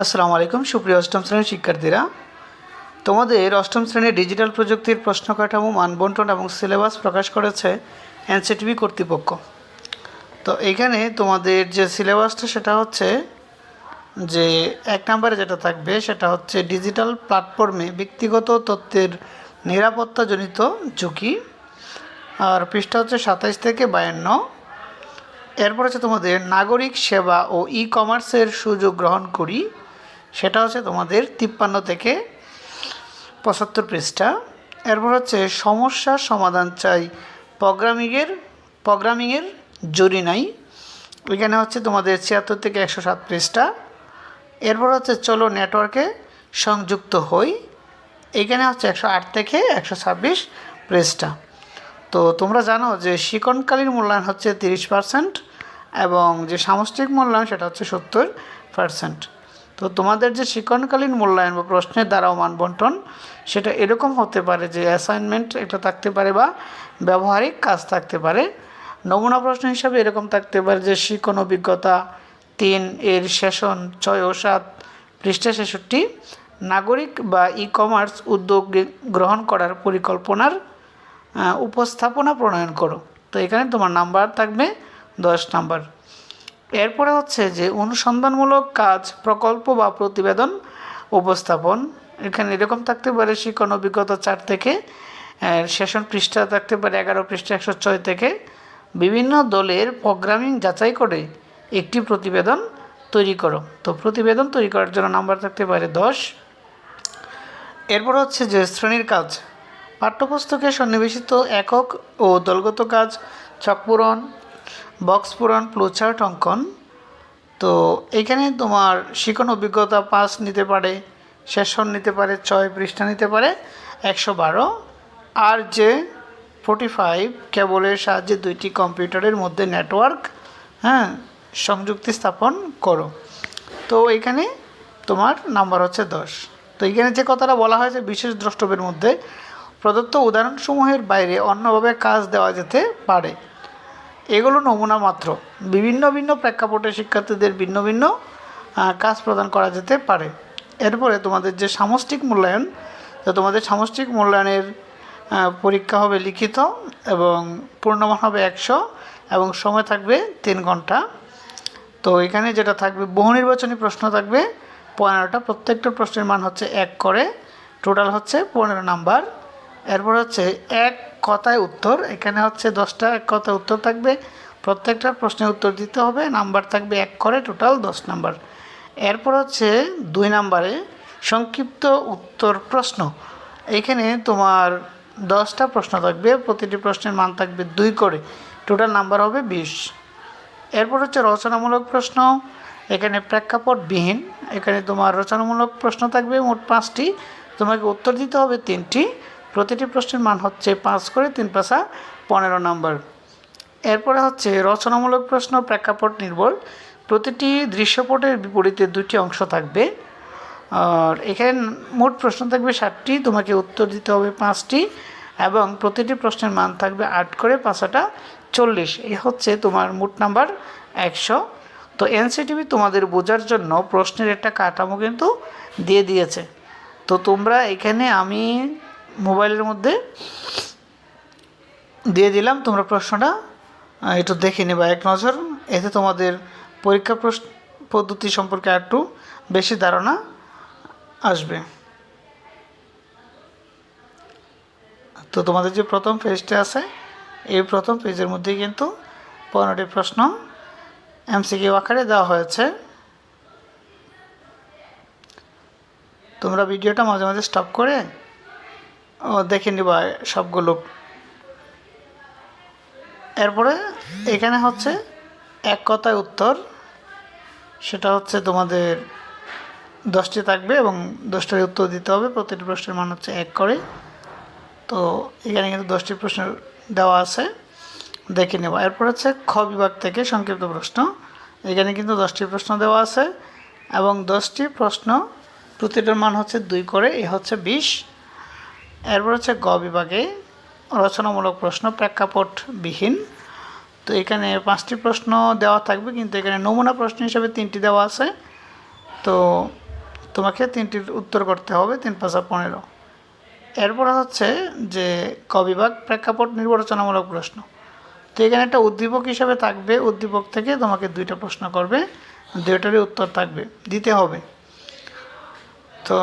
আসসালামু আলাইকুম, সুপ্রিয় অষ্টম শ্রেণির শিক্ষার্থীরা। তোমাদের অষ্টম শ্রেণির ডিজিটাল প্রযুক্তির প্রশ্ন কাঠামো মানবন্টন এবং সিলেবাস প্রকাশ করেছে এনসিটিভি কর্তৃপক্ষ। তো এখানে তোমাদের যে সিলেবাসটা, সেটা হচ্ছে যে এক নম্বরে যেটা থাকবে, সেটা হচ্ছে ডিজিটাল প্ল্যাটফর্মে ব্যক্তিগত তথ্যের নিরাপত্তাজনিত ঝুঁকি। আর পৃষ্ঠা হচ্ছে সাতাইশ থেকে বায়ান্ন। এরপর হচ্ছে তোমাদের নাগরিক সেবা ও ই কমার্সের সুযোগ গ্রহণ করি। সেটা হচ্ছে তোমাদের তিপ্পান্ন থেকে পঁচাত্তর পৃষ্ঠা। এরপর হচ্ছে সমস্যার সমাধান চাই। প্রোগ্রামিংয়ের প্রোগ্রামিংয়ের জরি নাই। এখানে হচ্ছে তোমাদের ছিয়াত্তর থেকে একশো সাত পৃষ্ঠা। এরপর হচ্ছে, চলো নেটওয়ার্কে সংযুক্ত হই। এখানে হচ্ছে একশো আট থেকে একশো ছাব্বিশ পৃষ্ঠা। তো তোমরা জানো যে শিকনকালীন মূল্যায়ন হচ্ছে তিরিশ পার্সেন্ট এবং যে সামষ্টিক মূল্যায়ন সেটা হচ্ছে সত্তর পার্সেন্ট। তো তোমাদের যে শিকনকালীন মূল্যায়ন বা প্রশ্নের দ্বারাও মানবন্টন, সেটা এরকম হতে পারে যে অ্যাসাইনমেন্ট একটা থাকতে পারে বা ব্যবহারিক কাজ থাকতে পারে। নমুনা প্রশ্ন হিসাবে এরকম থাকতে পারে যে শিকন অভিজ্ঞতা তিন, এর সেশন ছয় ও সাত, পৃষ্ঠা ছেষট্টি, নাগরিক বা ই কমার্স উদ্যোগ গ্রহণ করার পরিকল্পনার উপস্থাপনা প্রণয়ন করো। তো এখানে তোমার নাম্বার থাকবে দশ নাম্বার এরপরে হচ্ছে যে অনুসন্ধানমূলক কাজ, প্রকল্প বা প্রতিবেদন উপস্থাপন। এখানে এরকম থাকতে পারে শিক্ষণ অভিজ্ঞতা চার থেকে সেশন পৃষ্ঠা থাকতে পারে এগারো পৃষ্ঠা, একশো ছয় থেকে। বিভিন্ন দলের প্রোগ্রামিং যাচাই করে একটি প্রতিবেদন তৈরি করো। তো প্রতিবেদন তৈরি করার জন্য নাম্বার থাকতে পারে দশ। এরপর হচ্ছে যে শ্রেণির কাজ। পাঠ্যপুস্তকে সন্নিবেশিত একক ও দলগত কাজ, ছক পূরণ বক্স পূরণ ফ্লোচার্ট অঙ্কন। তো এখানে তোমার শিখন অভিজ্ঞতা পাঁচ নিতে পারে, সেশন নিতে পারে, ছয় পৃষ্ঠা নিতে পারে, একশো বারো। আর যে ফোর্টি ফাইভ কেবলের সাহায্যে দুইটি কম্পিউটারের মধ্যে নেটওয়ার্ক হ্যাঁ সংযুক্তি স্থাপন করো। তো এখানে তোমার নাম্বার হচ্ছে দশ। তো এখানে যে কথাটা বলা হয়েছে বিশেষ দ্রষ্টব্যের মধ্যে, প্রদত্ত উদাহরণসমূহের বাইরে অন্যভাবে কাজ দেওয়া যেতে পারে। এগুলো নমুনা মাত্র। বিভিন্ন ভিন্ন প্রেক্ষাপটে শিক্ষার্থীদের ভিন্ন ভিন্ন কাজ প্রদান করা যেতে পারে। এরপরে তোমাদের যে সামষ্টিক মূল্যায়ন, তো তোমাদের সামষ্টিক মূল্যায়নের পরীক্ষা হবে লিখিত এবং পূর্ণমান হবে একশো এবং সময় থাকবে তিন ঘণ্টা। তো এখানে যেটা থাকবে বহু নির্বাচনী প্রশ্ন থাকবে, পনেরোটা। প্রত্যেকটা প্রশ্নের মান হচ্ছে এক করে। টোটাল হচ্ছে পনেরো নাম্বার। এরপর হচ্ছে এক কথায় উত্তর, এখানে হচ্ছে দশটা এক কথায় উত্তর থাকবে। প্রত্যেকটা প্রশ্নের উত্তর দিতে হবে, নাম্বার থাকবে এক করে, টোটাল দশ নাম্বার। এরপর হচ্ছে দুই নাম্বারে সংক্ষিপ্ত উত্তর প্রশ্ন। এখানে তোমার দশটা প্রশ্ন থাকবে, প্রতিটি প্রশ্নের মান থাকবে দুই করে, টোটাল নাম্বার হবে বিশ। এরপর হচ্ছে রচনামূলক প্রশ্ন, এখানে প্রেক্ষাপটবিহীন এখানে তোমার রচনামূলক প্রশ্ন থাকবে মোট পাঁচটি, তোমাকে উত্তর দিতে হবে তিনটি। প্রতিটি প্রশ্নের মান হচ্ছে পাঁচ করে তিন পাশা পনেরো নম্বর। এরপরে হচ্ছে রচনামূলক প্রশ্ন, প্রেক্ষাপট নির্ভর। প্রতিটি দৃশ্যপটের বিপরীতে দুটি অংশ থাকবে। আর এখানে মোট প্রশ্ন থাকবে সাতটি, তোমাকে উত্তর দিতে হবে পাঁচটি এবং প্রতিটি প্রশ্নের মান থাকবে আট করে পাঁচাটা চল্লিশ। এ হচ্ছে তোমার মোট নাম্বার একশো। তো এনসিটিভি তোমাদের বোঝার জন্য প্রশ্নের একটা কাঠামো কিন্তু দিয়ে দিয়েছে। তো তোমরা এখানে আমি মোবাইলের মধ্যে দিয়ে দিলাম। তোমরা প্রশ্নটা একটু দেখে নেবা। এক নজর, এতে তোমাদের পরীক্ষা প্রশ্ন, পদ্ধতি সম্পর্কে একটু বেশি ধারণা আসবে। তো তোমাদের যে প্রথম পেজটা আছে, এই প্রথম পেজের মধ্যে কিন্তু পনেরোটি প্রশ্ন এমসিকিউ আকারে দেওয়া হয়েছে। তোমরা ভিডিওটা মাঝে মাঝে স্টপ করে দেখে নিবা সবগুলো। এরপরে এখানে হচ্ছে এক কথায় উত্তর। সেটা হচ্ছে তোমাদের দশটি থাকবে এবং দশটার উত্তর দিতে হবে। প্রতিটি প্রশ্নের মান হচ্ছে এক করে। তো এখানে কিন্তু দশটি প্রশ্ন দেওয়া আছে। দেখে নেব। এরপর হচ্ছে খ বিভাগ থেকে সংক্ষিপ্ত প্রশ্ন। এখানে কিন্তু দশটি প্রশ্ন দেওয়া আছে এবং দশটি প্রশ্ন প্রতিটার মান হচ্ছে দুই করে। এ হচ্ছে বিশ। এরপর হচ্ছে গ বিভাগে রচনামূলক প্রশ্ন প্রেক্ষাপটবিহীন। তো এখানে পাঁচটি প্রশ্ন দেওয়া থাকবে, কিন্তু এখানে নমুনা প্রশ্ন হিসাবে তিনটি দেওয়া আছে। তো তোমাকে তিনটির উত্তর করতে হবে, তিন পাঁচা পনেরো। এরপর হচ্ছে যে কবিভাগ প্রেক্ষাপট নির্বাচনামূলক প্রশ্ন। তো এখানে একটা উদ্দীপক হিসাবে থাকবে, উদ্দীপক থেকে তোমাকে দুইটা প্রশ্ন করবে, দুইটারই উত্তর থাকবে, দিতে হবে। তো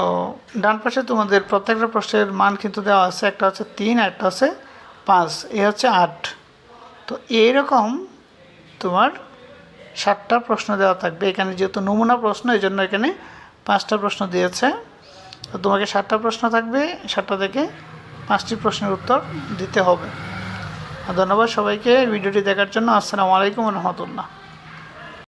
ডান পাশে তোমাদের প্রত্যেকটা প্রশ্নের মান কিন্তু দেওয়া আছে, একটা হচ্ছে তিন, একটা হচ্ছে পাঁচ, এ হচ্ছে আট। তো এইরকম তোমার সাতটা প্রশ্ন দেওয়া থাকবে। এখানে যেহেতু নমুনা প্রশ্ন এই জন্য এখানে পাঁচটা প্রশ্ন দিয়েছে। তো তোমাকে সাতটা প্রশ্ন থাকবে, সাতটা থেকে পাঁচটি প্রশ্নের উত্তর দিতে হবে। ধন্যবাদ সবাইকে ভিডিওটি দেখার জন্য। আসসালামু আলাইকুম রহমতুল্লাহ।